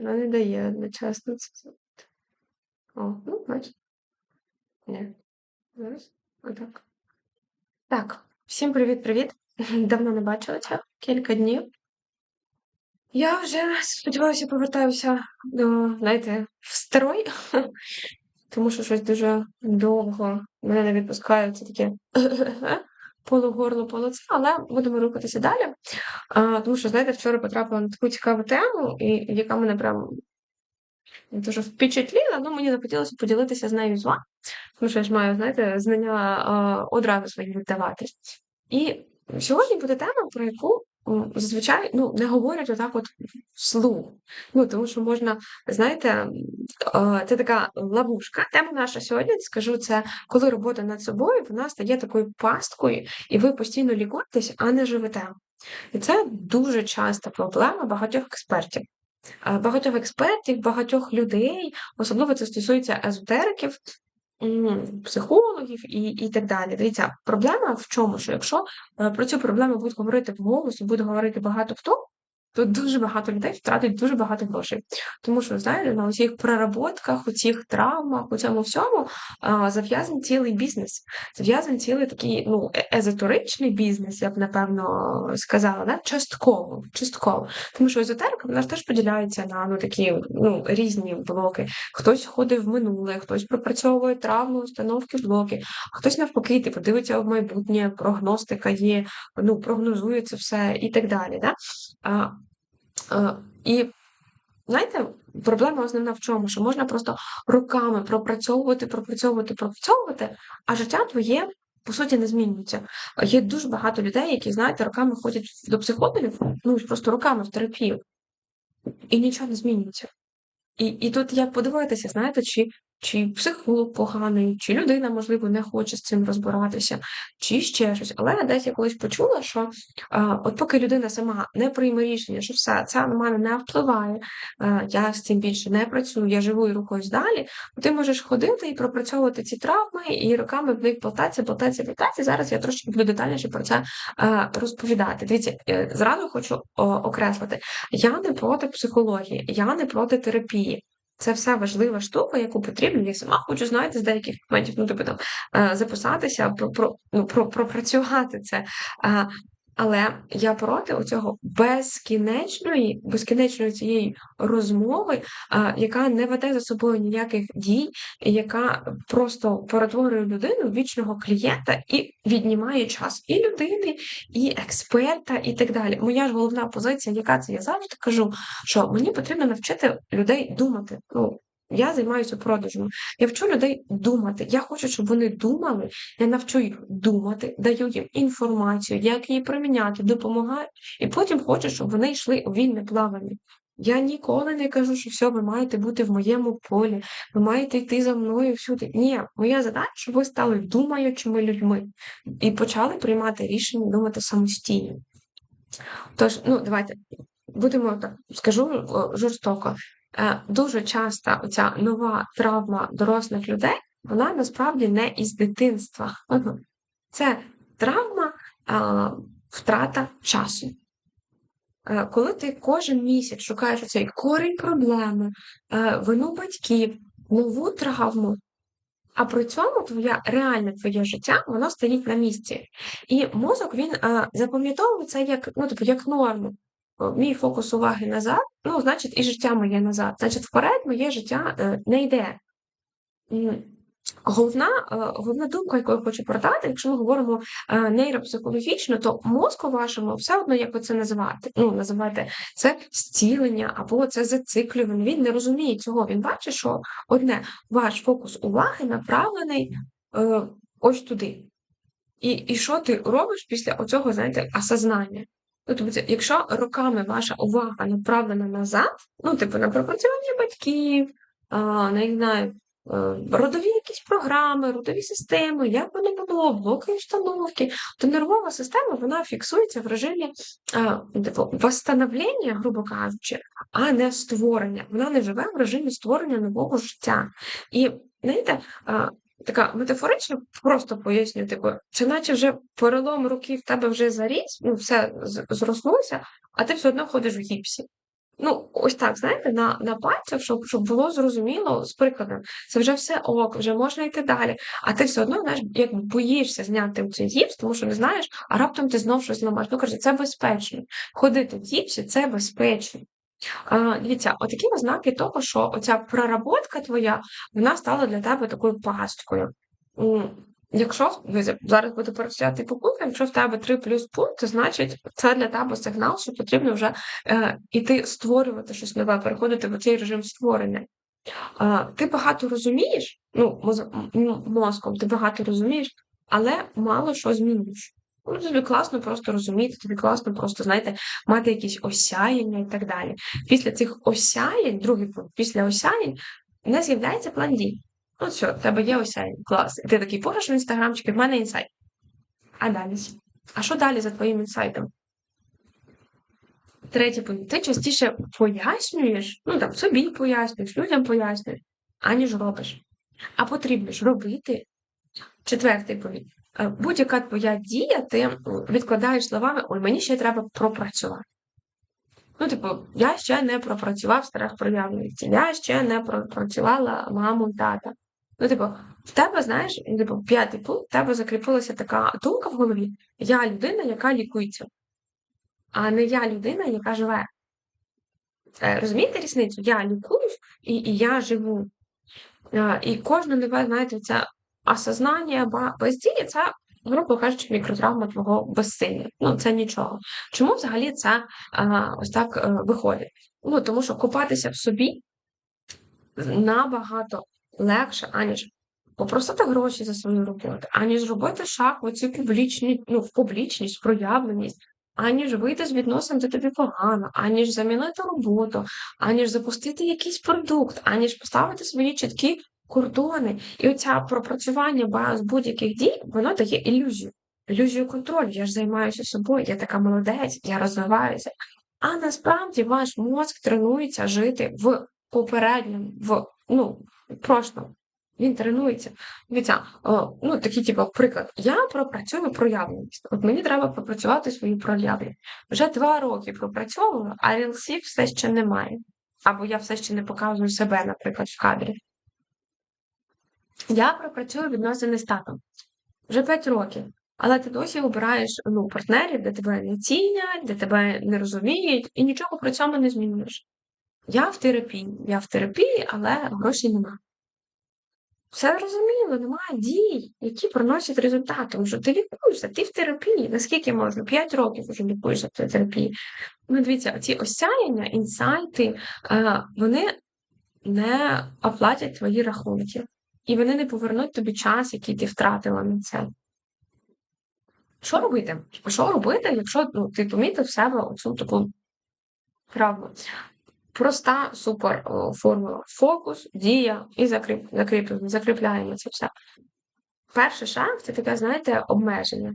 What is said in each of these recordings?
Вона не дає одночасно це зробити. О, ну, бачиш. Ні. Зараз. Отак. Так, всім привіт-привіт. Давно не бачилася, кілька днів. Я вже сподіваюся, повертаюся до, знаєте, в старой, тому що щось дуже довго мене не відпускає, це таке полугорло, полуце, але будемо рухатися далі. А, Тому що, знаєте, вчора потрапила на таку цікаву тему, і яка мене прям дуже впечатліла, ну мені захотілося поділитися з нею з вами, тому що я ж маю, знаєте, знання а, одразу свої віддавати. І сьогодні буде тема, про яку зазвичай ну, не говорять отак от вслух. Ну, тому що можна, знаєте, це така ловушка. Тема наша сьогодні, скажу, це коли робота над собою, вона стає такою пасткою, і ви постійно лікуєтесь, а не живете. І це дуже часта проблема багатьох експертів. Е, Багатьох експертів, багатьох людей, особливо це стосується езотериків, психологів і, і так далі. Дивіться, проблема в чому? Що якщо е, про цю проблему будуть говорити вголос, і буде говорити багато хто, то дуже багато людей втратить дуже багато грошей. Тому що, знаєте, на усіх проработках, у цих травмах, у цьому всьому зав'язаний цілий бізнес. Зав'язаний цілий такий ну, е- езотеричний бізнес, я б напевно сказала, да? частково. частково. Тому що езотерика вона ж теж поділяється на ну, такі ну, різні блоки. Хтось ходить в минуле, хтось пропрацьовує травми, установки, блоки, а хтось навпаки, типу, дивиться в майбутнє, прогностика є, ну, прогнозує це все і так далі. Да? А, і знаєте, проблема основна в чому? Що можна просто роками пропрацьовувати, пропрацьовувати, пропрацьовувати, а життя твоє. По суті, не змінюється. Є дуже багато людей, які, знаєте, роками ходять до психологів, ну просто роками в терапію, і нічого не змінюється. І і тут як подивитися, знаєте, чи чи психолог поганий, чи людина, можливо, не хоче з цим розбиратися, чи ще щось. Але десь я колись почула, що от поки людина сама не прийме рішення, що все, це на мене не впливає, а, я з цим більше не працюю, я живу і рухаюсь далі, ти можеш ходити і пропрацьовувати ці травми, і роками в них болтатися, болтатися, болтатися. Зараз я трошки буду детальніше про це а, розповідати. Дивіться, е, зразу хочу окреслити, я не проти психології, я не проти терапії. Це все важлива штука, яку потрібно. Я сама хочу, знаєте, з деяких моментів, ну, тобі там е, записатися, про, про, ну, про, пропрацювати це. Але я проти оцього безкінечної, безкінечної цієї розмови, яка не веде за собою ніяких дій, яка просто перетворює людину вічного клієнта і віднімає час і людини, і експерта, і так далі. Моя ж головна позиція, яка це я завжди кажу, що мені потрібно навчити людей думати. Ну, я займаюся продажами. Я вчу людей думати. Я хочу, щоб вони думали. Я навчу їх думати, даю їм інформацію, як її приміняти, допомагаю, і потім хочу, щоб вони йшли у вільне плавання. Я ніколи не кажу, що все, ви маєте бути в моєму полі, ви маєте йти за мною всюди. Ні, моя задача, щоб ви стали думаючими людьми і почали приймати рішення, думати самостійно. Тож, ну, давайте будемо так, скажу жорстоко. Е, дуже часто ця нова травма дорослих людей, вона насправді не із дитинства. Це травма, втрата часу. Е, коли ти кожен місяць шукаєш цей корінь проблеми, е, вину батьків, нову травму, а при цьому твоя реальне твоє життя, воно стоїть на місці. І мозок він запам'ятовує це як ну, тобто, як норму мій фокус уваги назад, ну, значить, і життя моє назад. Значить, вперед моє життя е, не йде. Головна е, головна думка, яку я хочу продати, якщо ми говоримо е, нейропсихологічно, то мозку вашому все одно, як ви це називати, ну, називати це зцілення або це зациклювання. Він не розуміє цього. Він бачить, що одне ваш фокус уваги направлений е, ось туди. І і що ти робиш після оцього, знаєте, осознання? Ну, тобто, якщо роками ваша увага направлена назад, ну, типу, на пропрацювання батьків, а, не знаю, е, родові якісь програми, родові системи, як воно було, блоки установки, то нервова система вона фіксується в режимі типу, восстановлення, грубо кажучи, а не створення. Вона не живе в режимі створення нового життя. І знаєте, така метафорично просто поясню, типу, чи наче вже перелом руки в тебе вже заріс, ну все зрослося, а ти все одно ходиш в гіпсі. Ну, ось так, знаєте, на на пальцях, щоб щоб було зрозуміло з прикладом. Це вже все ок, вже можна йти далі. А ти все одно знаєш, як боїшся зняти цей гіпс, тому що не знаєш, а раптом ти знов щось ламаєш. Ну каже, це безпечно. Ходити в гіпсі це безпечно. Дивіться, отакі ознаки того, що оця проработка твоя, вона стала для тебе такою пасткою. Якщо зараз буде працювати по пунктам, якщо в тебе 3 плюс пункти, значить це для тебе сигнал, що потрібно вже е, іти створювати щось нове, переходити в цей режим створення. Е, ти багато розумієш, ну, мозком ти багато розумієш, але мало що змінюєш. Ну, тобі класно просто розуміти, тобі класно просто, знаєте, мати якісь осяяння і так далі. Після цих осяянь, другий пункт, після осяянь не з'являється план дій. Ну, все, в тебе є осяянь, клас. І ти такий пишеш в інстаграмчик, в мене інсайт. А далі? А що далі за твоїм інсайтом? Третій пункт. Ти частіше пояснюєш, ну там собі пояснюєш, людям пояснюєш, аніж робиш. А потрібно ж робити. Четвертий пункт. Е, будь-яка твоя дія, ти відкладаєш словами, ой, мені ще треба пропрацювати. Ну, типу, я ще не пропрацював старих проявленості, я ще не пропрацювала маму тата. Ну, типу, в тебе, знаєш, типу, п'ятий пункт, в тебе закріпилася така думка в голові: я людина, яка лікується, а не я людина, яка живе. Е, розумієте різницю? Я лікуюсь і і я живу. Е, і кожне нове, знаєте, це осознання бездії, це, грубо кажучи, мікротравма твого безсилля. Ну, це нічого. Чому взагалі це а, ось так е, виходить? Ну, тому що купатися в собі набагато легше, аніж попросити гроші за свою роботу, аніж робити шаг в оці публічні, ну, в публічність, проявленість. Аніж вийти з відносин, де тобі погано, аніж замінити роботу, аніж запустити якийсь продукт, аніж поставити свої чіткі кордони. І оця пропрацювання з будь-яких дій, воно дає ілюзію. Ілюзію контролю. Я ж займаюся собою, я така молодець, я розвиваюся. А насправді ваш мозк тренується жити в попередньому, в ну, прошлому. Він тренується. Дивіться, ну такий типу, приклад. Я пропрацюю проявленість. От мені треба пропрацювати свою проявленість. Вже два роки пропрацьовувала, а рілсів все ще немає. Або я все ще не показую себе, наприклад, в кадрі. Я пропрацюю відносини з татом вже 5 років. Але ти досі обираєш ну, партнерів, де тебе не цінять, де тебе не розуміють, і нічого при цьому не змінюєш. Я в терапії, я в терапії, але грошей нема. Все зрозуміло, немає дій, які приносять результат. Тому що ти лікуєшся, ти в терапії. Наскільки можна? 5 років вже лікуєшся в терапії. Ну, дивіться, ці осяяння, інсайти, вони не оплатять твої рахунки і вони не повернуть тобі час, який ти втратила на це. Що робити? Що робити, якщо ну, ти помітив в себе оцю таку травму? Проста супер формула. Фокус, дія і закріп, закріплюємо, закріпляємо це все. Перший шаг це таке, знаєте, обмеження.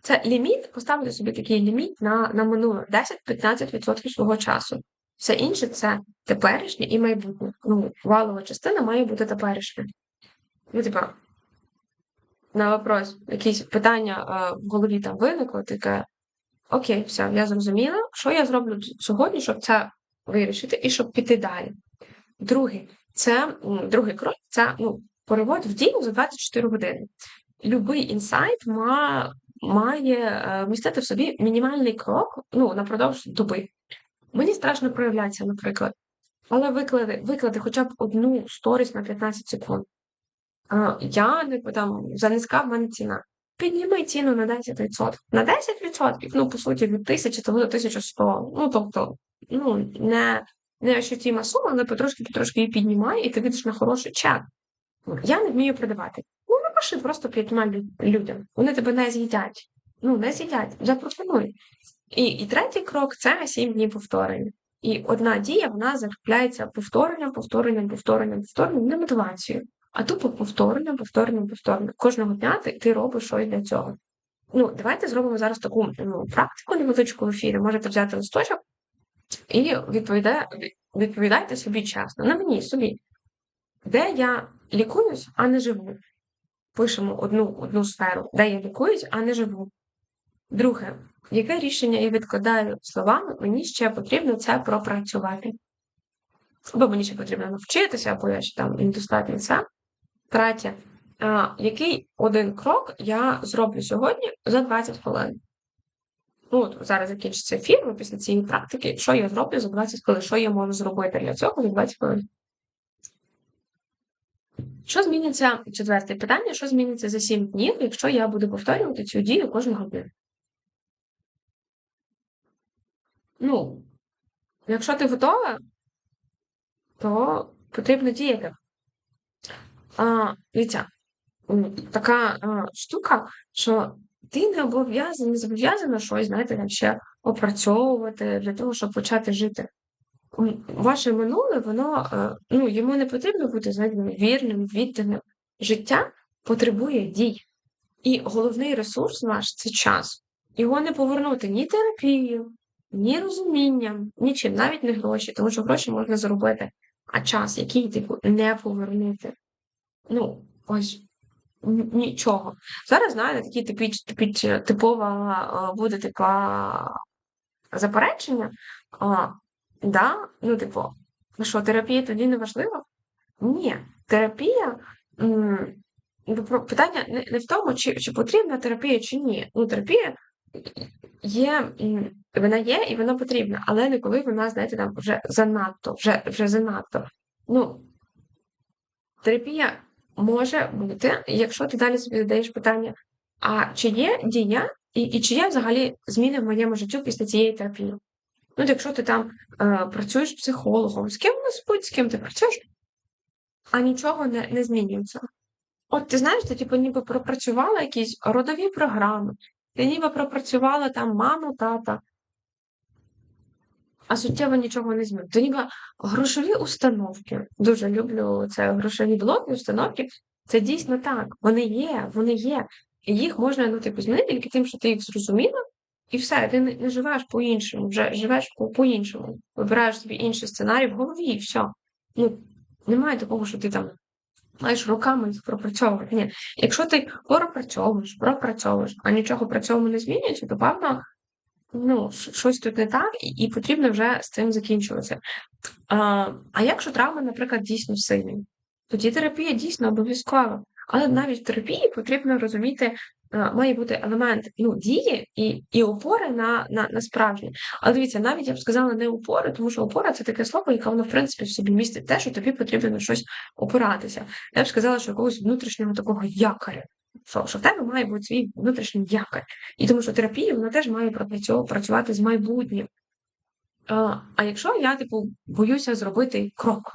Це ліміт, поставити собі такий ліміт на на минуле 10-15% свого часу. Все інше це теперішнє і майбутнє. Ну, валова частина має бути теперішня. Ну, типа, на вопрос, якісь питання е, в голові там виникло, таке, окей, все, я зрозуміла, що я зроблю сьогодні, щоб це вирішити і щоб піти далі. Другий, це другий крок це ну, перевод в дію за 24 години. Любий інсайт ма, має е, містити в собі мінімальний крок ну, напродовж доби. Мені страшно проявлятися, наприклад. Але виклади, виклади хоча б одну сторіс на 15 секунд. Я не там за низька в мене ціна. Підніми ціну на 10%. На 10%, ну, по суті, від 1000 до 1100. Ну, тобто, ну, не не ощутима сума, але потрошки-потрошки її піднімай, і ти видиш на хороший чек. Я не вмію продавати. Ну, напиши просто п'ятьма людям. Вони тебе не з'їдять. Ну, не з'їдять, запропонуй. І і третій крок це 7 днів повторення. І одна дія вона закріпляється повторенням, повторенням, повторенням, повторенням на мотивацію. А тупо повторно, повторно, повторно. Кожного дня ти, ти робиш щось для цього. Ну, давайте зробимо зараз таку ну, практику невеличку в ефірі. Можете взяти листочок і відповідає, відповідайте собі чесно. На мені собі. Де я лікуюсь, а не живу. Пишемо одну одну сферу, де я лікуюсь, а не живу. Друге, Яке рішення я відкладаю словами, мені ще потрібно це пропрацювати. Або мені ще потрібно навчитися, або я ще там недостатньо це. Третє, а, який один крок я зроблю сьогодні за 20 хвилин? Ну, от зараз закінчиться ефір, ну, після цієї практики, що я зроблю за 20 хвилин, що я можу зробити для цього за 20 хвилин? Що зміниться, четверте питання, що зміниться за 7 днів, якщо я буду повторювати цю дію кожного дня? Ну, якщо ти готова, то потрібно діяти. Дивіться, така штука, що ти не обов'язана, не зобов'язана щось, знаєте, ще опрацьовувати для того, щоб почати жити. Ваше минуле, воно е, ну, йому не потрібно бути знаєте, вірним, відданим. Життя потребує дій. І головний ресурс наш це час. Його не повернути ні терапією, ні розумінням, нічим, навіть не гроші, тому що гроші можна заробити, а час, який типу не повернути. Ну, ось нічого. Зараз, знаєте, такі типіч, типіч, типова буде така заперечення. А, да? Ну, типу, ну що, терапія тоді не важлива? Ні, терапія. М питання не, не в тому, чи чи потрібна терапія, чи ні. Ну, терапія є, вона є і вона потрібна, але не коли вона, знаєте, там вже занадто, вже вже занадто. Ну, терапія може бути, якщо ти далі собі задаєш питання, а чи є дія, і і чи є взагалі зміни в моєму життю після цієї терапії? Ну, якщо ти там е, працюєш психологом, з ким будь, з ким ти працюєш, а нічого не не змінюється. От ти знаєш, ти типу, ніби пропрацювала якісь родові програми, ти ніби пропрацювала там маму, тата, а суттєво нічого не змінить. То ніби грошові установки. Дуже люблю це грошові блоки, установки. Це дійсно так. Вони є, вони є. І їх можна ну, типу, змінити тільки тим, що ти їх зрозуміла, і все, ти не, не живеш по-іншому, вже живеш по-іншому. Вибираєш собі інший сценарій в голові, і все. Ну, Немає такого, що ти там маєш руками їх пропрацьовувати. Ні. Якщо ти пропрацьовуєш, пропрацьовуєш, а нічого при цьому не змінюється, то певно ну, щось тут не так, і потрібно вже з цим закінчуватися. А а якщо травма, наприклад, дійсно сильні, тоді терапія дійсно обов'язкова. Але навіть в терапії потрібно розуміти, має бути елемент ну, дії і і опори на на, на справжнє. Але дивіться, навіть я б сказала не опори, тому що опора це таке слово, яке воно, в принципі, в собі містить те, що тобі потрібно на щось опиратися. Я б сказала, що якогось внутрішнього такого якоря що що в тебе має бути свій внутрішній якорь. І тому що терапія вона теж має працювати з майбутнім. А, якщо я, типу, боюся зробити крок,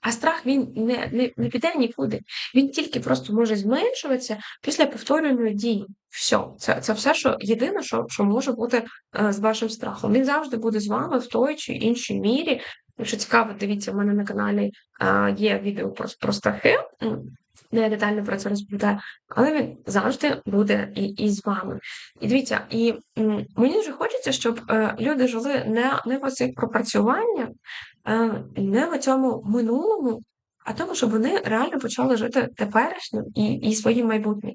а страх він не не, не піде нікуди, він тільки просто може зменшуватися після повторюваної дії. Все, це це все, що єдине, що що може бути е, з вашим страхом. Він завжди буде з вами в той чи іншій мірі. Якщо цікаво, дивіться, в мене на каналі е, є відео про, про страхи де я детально про це розповідаю, але він завжди буде і і з вами. І дивіться, і м, мені дуже хочеться, щоб е, люди жили не не в оцих пропрацюваннях, е, не в цьому минулому, а тому, щоб вони реально почали жити теперішнім і і своїм майбутнім.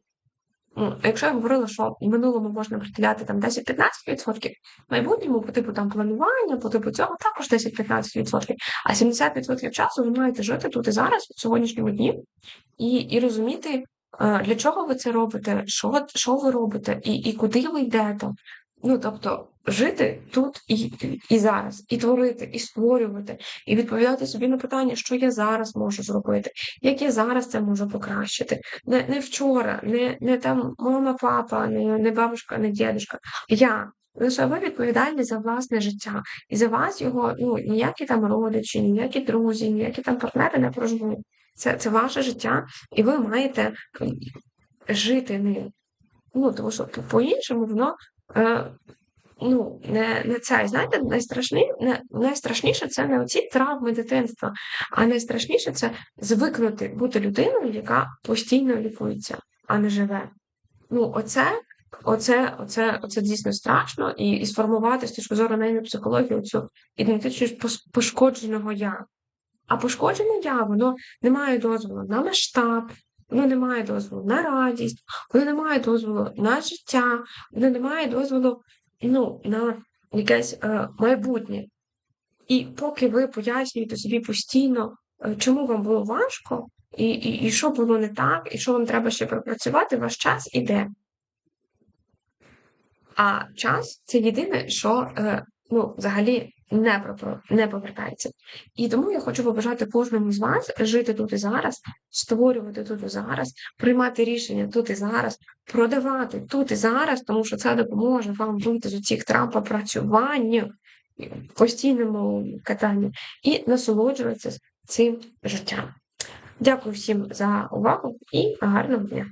Ну, якщо я говорила, що в минулому можна приділяти там 10-15%, майбутньому по типу там планування, по типу цього також 10-15%, а 70% часу ви маєте жити тут і зараз, в сьогоднішньому дні, і і розуміти, е, для чого ви це робите, що що ви робите, і і куди ви йдете. Ну, тобто, жити тут і і зараз, і творити, і створювати, і відповідати собі на питання, що я зараз можу зробити, як я зараз це можу покращити. Не не вчора, не не там мама, папа, не не бабушка, не дідушка. Я. Лише ви відповідальні за власне життя. І за вас його ну, ніякі там родичі, ніякі друзі, ніякі там партнери не проживуть. Це це ваше життя, і ви маєте жити ним. Ну, тому що по-іншому воно ну, не не це. знаєте, найстрашні, не, найстрашніше це не оці травми дитинства, а найстрашніше це звикнути бути людиною, яка постійно лікується, а не живе. Ну, оце. Оце оце, оце дійсно страшно, і і сформувати з точки зору нейропсихології цю ідентичність пошкодженого я. А пошкоджене я, воно не має дозволу на масштаб, воно не має дозволу на радість, воно не має дозволу на життя, воно не має дозволу ну, на якесь е, майбутнє. І поки ви пояснюєте собі постійно, е, чому вам було важко, і, і, і що було не так, і що вам треба ще пропрацювати, ваш час іде. А час це єдине, що е, ну, взагалі не не повертається. І тому я хочу побажати кожному з вас жити тут і зараз, створювати тут і зараз, приймати рішення тут і зараз, продавати тут і зараз, тому що це допоможе вам вийти з усіх травм попрацювання, постійному катанні і насолоджуватися цим життям. Дякую всім за увагу і гарного дня!